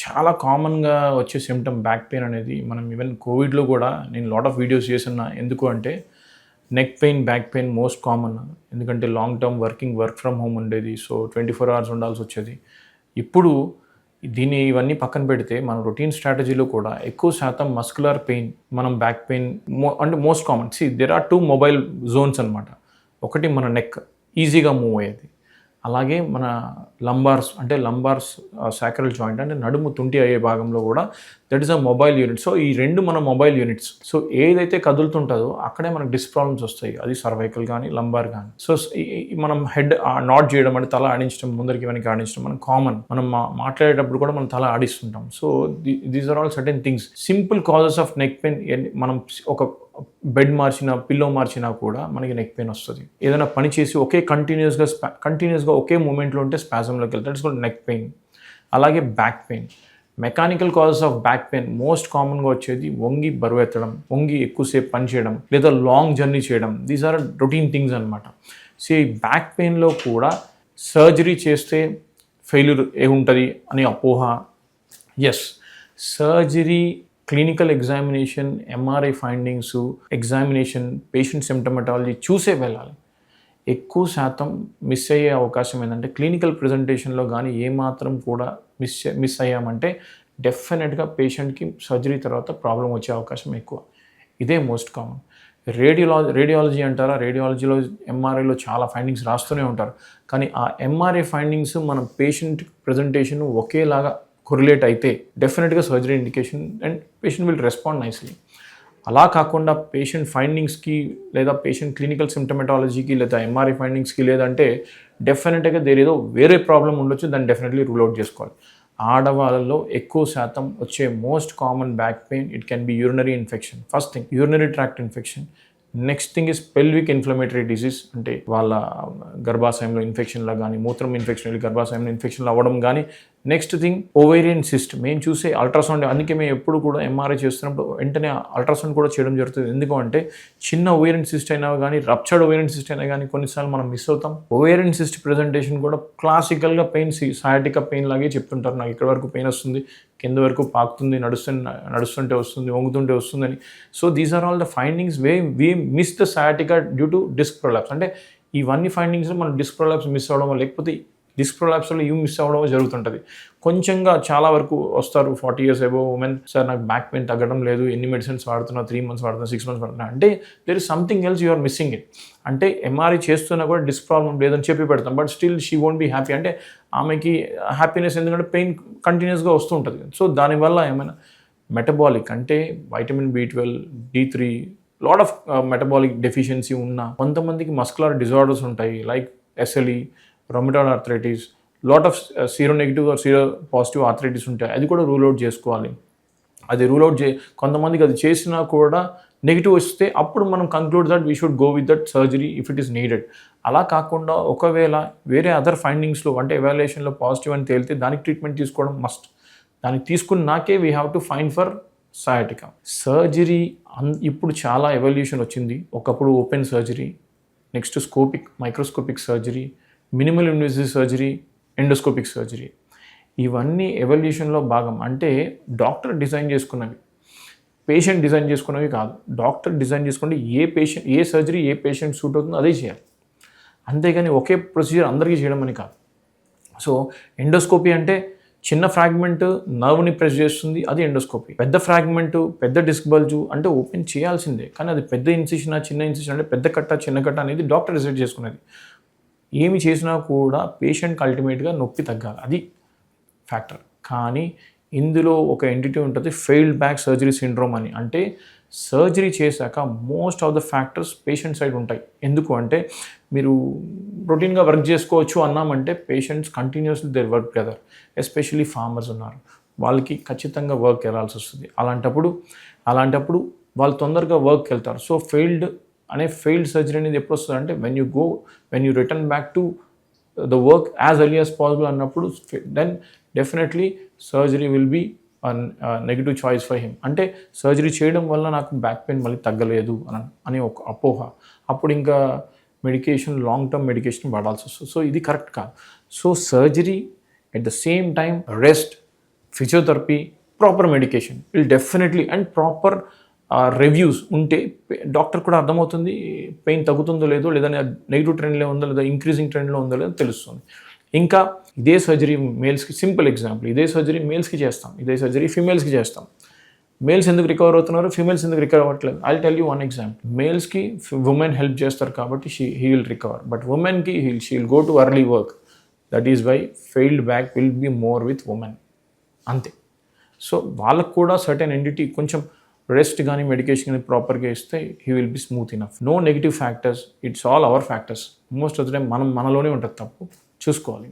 చాలా కామన్గా వచ్చే సిమ్టమ్ బ్యాక్ పెయిన్ అనేది మనం ఈవెన్ కోవిడ్లో కూడా నేను లాట్ ఆఫ్ వీడియోస్ చేస్తున్నా. ఎందుకు అంటే neck pain back pain most common ఎందుకంటే long term working work from home ఉండేది. సో ట్వంటీ ఫోర్ అవర్స్ ఉండాల్సి వచ్చేది. ఇప్పుడు దీన్ని ఇవన్నీ పక్కన పెడితే మన రొటీన్ స్ట్రాటజీలో కూడా ఎక్కువ శాతం మస్కులర్ పెయిన్ మనం బ్యాక్ పెయిన్ మో అంటే most common see there are two mobile zones అనమాట ఒకటి మన నెక్ ఈజీగా మూవ్ అయ్యేది. అలాగే మన లంబార్స్ అంటే లంబార్స్ సాక్రల్ జాయింట్ అంటే నడుము తుంటి అయ్యే భాగంలో కూడా that is a mobile unit so ఈ రెండు మన మొబైల్ యూనిట్స్ సో ఏదైతే కదులుతుంటుందో అక్కడే మనకు డిస్ ప్రాబ్లమ్స్ వస్తాయి. అది సర్వైకల్ కానీ లంబార్ కానీ సో మనం హెడ్ నాట్ చేయడం అంటే తల ఆడించడం ముందరికి వెనక్కి ఆడించడం మనం కామన్ మనం మాట్లాడేటప్పుడు కూడా మనం తల ఆడిస్తుంటాం. So these are all certain things simple causes of neck pain మనం ఒక బెడ్ మార్చినా పిల్లో మార్చినా కూడా మనకి నెక్ పెయిన్ వస్తుంది. ఏదైనా పని చేసి ఒకే కంటిన్యూస్గా స్పా కంటిన్యూస్గా ఒకే మూమెంట్లో ఉంటే స్పాజంలోకి వెళ్తాం ఇట్స్ కూడా నెక్ పెయిన్ అలాగే back pain mechanical causes of back pain most కామన్గా వచ్చేది వంగి బరువు ఎత్తడం వంగి ఎక్కువసేపు పని చేయడం లేదా లాంగ్ జర్నీ చేయడం. దీస్ ఆర్ రొటీన్ థింగ్స్ అనమాట సో ఈ బ్యాక్ పెయిన్లో కూడా సర్జరీ చేస్తే ఫెయిల్యూర్ ఏ ఉంటుంది అనే అపోహ. Yes surgery clinical examination MRI findings examination patient symptomatology చూసే వెళ్ళాలి. ఎక్కువ శాతం మిస్ అయ్యే అవకాశం ఏంటంటే క్లినికల్ ప్రజెంటేషన్లో కానీ ఏమాత్రం కూడా మిస్ మిస్ అయ్యామంటే డెఫినెట్గా పేషెంట్కి సర్జరీ తర్వాత ప్రాబ్లం వచ్చే అవకాశం ఎక్కువ. ఇదే మోస్ట్ కామన్ రేడియోలాజీ రేడియాలజీ అంటారా? రేడియాలజీలో ఎంఆర్ఐలో చాలా ఫైండింగ్స్ రాస్తూనే ఉంటారు. కానీ ఆ ఎంఆర్ఐ ఫైండింగ్స్ మనం పేషెంట్ ప్రజెంటేషన్ ఒకేలాగా కొరిలేట్ అయితే డెఫినెట్గా surgery indication and patient will respond nicely అలా కాకుండా పేషెంట్ ఫైండింగ్స్కి లేదా పేషెంట్ క్లినికల్ సిమ్టమెటాలజీకి లేదా ఎంఆర్ఐ ఫైండింగ్స్కి లేదంటే డెఫినెట్గా దేర్ ఏదో వేరే ప్రాబ్లం ఉండొచ్చు దాన్ని డెఫినెట్లీ రూల్ అవుట్ చేసుకోవాలి. ఆడవాళ్ళలో ఎక్కువ శాతం వచ్చే most common back pain it can be urinary infection first thing urinary tract infection next thing is pelvic inflammatory disease అంటే వాళ్ళ గర్భాశయంలో ఇన్ఫెక్షన్లా కానీ మూత్రం ఇన్ఫెక్షన్ గర్భాశయంలో ఇన్ఫెక్షన్లు అవ్వడం కానీ నెక్స్ట్ థింగ్ ఓవేరియన్ సిస్ట్ మేము చూసే అల్ట్రాసౌండ్ అందుకే మేము ఎప్పుడు కూడా ఎంఆర్ఐ చేస్తున్నప్పుడు వెంటనే అల్ట్రాసౌండ్ కూడా చేయడం జరుగుతుంది. ఎందుకు అంటే చిన్న ఓవేరియన్ సిస్ట్ అయినా కానీ రప్చర్డ్ ఓవేరియన్ సిస్ట్ అయినా కానీ కొన్నిసార్లు మనం మిస్ అవుతాం. ఓవేరియన్ సిస్ట్ ప్రెజెంటేషన్ కూడా క్లాసికల్గా పెయిన్ సయాటికా పెయిన్ లాగే చెప్తుంటారు. నాకు ఇక్కడ వరకు పెయిన్ వస్తుంది కింద వరకు పాకుతుంది నడుస్తుంది నడుస్తుంటే వస్తుంది వంగుతుంటే వస్తుందని. So these are all the findings way we miss the sciatica due to disc prolapse అంటే ఇవన్నీ ఫైండింగ్స్ మనం డిస్క్ ప్రొలాప్స్ మిస్ అవ్వడం లేకపోతే డిస్క్ ప్రొలాప్స్లో ఇవి మిస్ అవ్వడం జరుగుతుంటుంది. కొంచెంగా చాలా వరకు వస్తారు forty years above women. Sir నాకు బ్యాక్ పెయిన్ తగ్గడం లేదు ఎన్ని మెడిసిన్స్ వాడుతున్నా త్రీ మంత్స్ వాడుతున్నా సిక్స్ మంత్స్ వాడుతున్నా అంటే there is something else you are missing it అంటే ఎంఆర్ఐ చేస్తున్నా కూడా డిస్క్ ప్రాబ్లం లేదని చెప్పి పెడతాం. But still she won't be happy అంటే ఆమెకి హ్యాపీనెస్ ఎందుకంటే పెయిన్ కంటిన్యూస్గా వస్తూ ఉంటుంది. సో దానివల్ల ఏమైనా మెటబాలిక్ అంటే vitamin B twelve D three lot of metabolic deficiency ఉన్న కొంతమందికి మస్కులర్ డిజార్డర్స్ ఉంటాయి. Like SLE rheumatoid arthritis lot of sero negative or sero positive arthritis ఉంటాయి. అది కూడా రూల్ అవుట్ చేసుకోవాలి. అది రూల్ అవుట్ చే కొంతమందికి అది చేసినా కూడా నెగిటివ్ వస్తే అప్పుడు మనం conclude that we should go with that surgery if it is needed అలా కాకుండా ఒకవేళ వేరే అదర్ ఫైండింగ్స్లో అంటే ఎవాల్యుయేషన్లో పాజిటివ్ అని తేలితే దానికి ట్రీట్మెంట్ తీసుకోవడం మస్ట్ దానికి తీసుకున్నాకే we have to fine for sciatica surgery అన్ ఇప్పుడు చాలా ఎవల్యూషన్ వచ్చింది. ఒకప్పుడు open surgery next scopic microscopic surgery minimal invasive surgery endoscopic surgery. ఇవన్నీ ఎవల్యూషన్లో భాగం. అంటే డాక్టర్ డిజైన్ చేసుకున్నవి. పేషెంట్ డిజైన్ చేసుకున్నవి కాదు. డాక్టర్ డిజైన్ చేసుకుంటే ఏ పేషెంట్ ఏ సర్జరీ ఏ పేషెంట్ సూట్ అవుతుందో అదే చేయాలి. అంతేగాని ఒకే ప్రొసీజర్ అందరికీ చేయడం అని కాదు. సో ఎండోస్కోపీ అంటే చిన్న ఫ్రాగ్మెంట్ నర్వ్ని ప్రెస్ చేస్తుంది అది ఎండోస్కోపీ. పెద్ద ఫ్రాగ్మెంట్ పెద్ద డిస్క్ బల్జు అంటే ఓపెన్ చేయాల్సిందే. కానీ అది పెద్ద ఇన్సిషనా చిన్న ఇన్సిషన్ అంటే పెద్ద కట్ట చిన్న కట్ట అనేది డాక్టర్ డిసైడ్ చేసుకునేది ఏమి చేసినా కూడా పేషెంట్కి అల్టిమేట్గా నొప్పి తగ్గాలి. అది ఫ్యాక్టర్ కానీ ఇందులో ఒక ఎంటిటీ ఉంటుంది ఫెయిల్డ్ బ్యాక్ సర్జరీ సిండ్రోమ్ అని. అంటే సర్జరీ చేశాక most of the factors patient side ఉంటాయి. ఎందుకు అంటే మీరు రొటీన్గా వర్క్ చేసుకోవచ్చు అన్నామంటే patients continuously their work gather especially farmers ఉన్నారు. వాళ్ళకి ఖచ్చితంగా వర్క్ వెళ్ళాల్సి వస్తుంది. అలాంటప్పుడు అలాంటప్పుడు వాళ్ళు తొందరగా వర్క్ వెళ్తారు. సో ఫెయిల్డ్ అనే ఫెయిల్డ్ సర్జరీ అనేది ఎప్పుడు uh, వస్తుంది అంటే when you go when you return back to the work as early as possible అన్నప్పుడు then definitely surgery will be negative choice for him అంటే సర్జరీ చేయడం వల్ల నాకు బ్యాక్ పెయిన్ మళ్ళీ తగ్గలేదు అని అనే ఒక అపోహ. అప్పుడు ఇంకా మెడికేషన్ లాంగ్ టర్మ్ మెడికేషన్ పడాల్సి వస్తుంది. సో ఇది కరెక్ట్ కాదు. So surgery at the same time rest physiotherapy proper medication will definitely and proper reviews ఉంటే డాక్టర్ కూడా అర్థమవుతుంది పెయిన్ తగ్గుతుందో లేదో లేదా నెగిటివ్ ట్రెండ్లో ఉందో లేదా ఇంక్రీజింగ్ ట్రెండ్లో ఉందో లేదో తెలుస్తుంది. ఇంకా ఇదే సర్జరీ మేల్స్కి సింపుల్ ఎగ్జాంపుల్ ఇదే సర్జరీ మేల్స్కి చేస్తాం ఇదే సర్జరీ ఫీమేల్స్కి చేస్తాం. మేల్స్ ఎందుకు రికవర్ అవుతున్నారు? ఫీమేల్స్ ఎందుకు రికవర్ అవ్వట్లేదు? I tell you one example మేల్స్కి women help చేస్తారు కాబట్టి she he will recover but ఉమెన్కి he she will go to early work that is why failed back will be more with women అంతే. So వాళ్ళకు కూడా certain ఎండిటీ కొంచెం rest కానీ medication కానీ ప్రాపర్గా ఇస్తే he will be smooth enough no negative factors it's all our factors most of the time మనం మనలోనే ఉంటుంది తప్పు. చూసుకోవాలి.